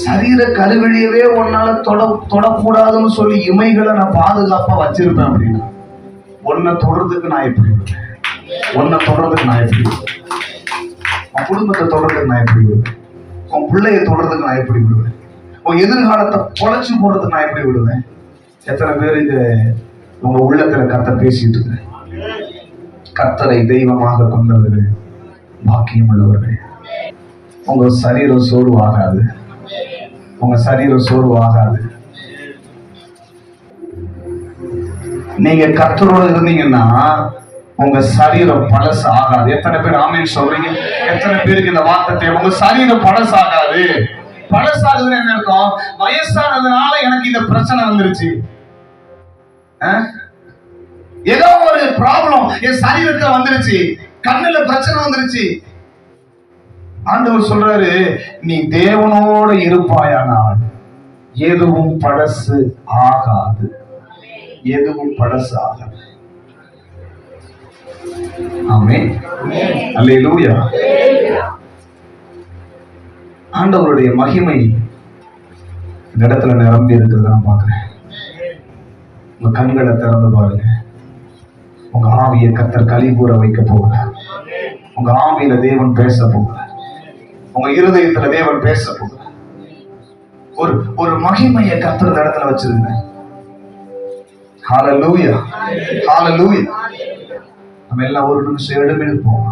சரீர கருவிழியவே உன்னால தொட தொடக்கூடாதுன்னு சொல்லி இமைகளை நான் பாதுகாப்பா வச்சிருப்பேன் அப்படின்னா உன்னை தொடர்றதுக்கு நான் எப்படி விடுவேன் உன்னை தொடர்றதுக்கு நான் எப்படி உன் குடும்பத்தை தொடர்றதுக்கு நான் எப்படி விடுவேன் உன் பிள்ளைய தொடர்றதுக்கு நான் எப்படி விடுவேன் உன் எதிர்காலத்தை பொழைச்சு போடுறதுக்கு நான் எப்படி விடுவேன் எத்தனை பேர் இது உங்க உள்ளத்துல கத்த பேசிட்டு இருக்கு கத்தரை தெய்வமாக கொண்டவர்கள் பாக்கியம் உள்ளவர்கள். உங்க சரீரம் சோர்வாகாது உங்க சரீரம் சோர்வாகாது. நீங்க கத்தரோடு இருந்தீங்கன்னா உங்க சரீரம் பழசு ஆகாது எத்தனை பேர் ஆமீன் சொல்றீங்க? எத்தனை பேருக்கு இந்த வார்த்தை உங்க சரீரம் பழசு ஆகாது பழசாகுதுன்னு என்ன அர்த்தம்? வயசானதுனால எனக்கு இந்த பிரச்சனை வந்துருச்சு. ஏதோ ஒரு ப்ராப்ளம் என் சரீரத்துல வந்துருச்சு. கண்ணுல பிரச்சனை வந்துருச்சு. ஆண்டவர் சொல்றாரு நீ தேவனோட இருப்பாயானால் எதுவும் பழசு ஆகாது. எதுவும் பழசு ஆகாது. ஆமே அல்லேலூயா. ஆண்டவருடைய மகிமை இந்த இடத்துல நிரம்பி இருக்கிறத நான் பார்க்குறேன். உங்க கண்களை திறந்து பாருங்க. உங்க ஆவியை கத்தர் கலிபூர வைக்க போகிறார். உங்க ஆவியில தேவன் பேச போகிறார். உங்க இருதயத்துல தேவன் பேச போகிறார் ஒரு ஒரு மகிமையை கத்தர் இடத்துல வச்சிருங்க ஹalleluya ஹalleluya நம்ம எல்லாம் ஒரு நிமிஷம் எழுப்பி போவோம்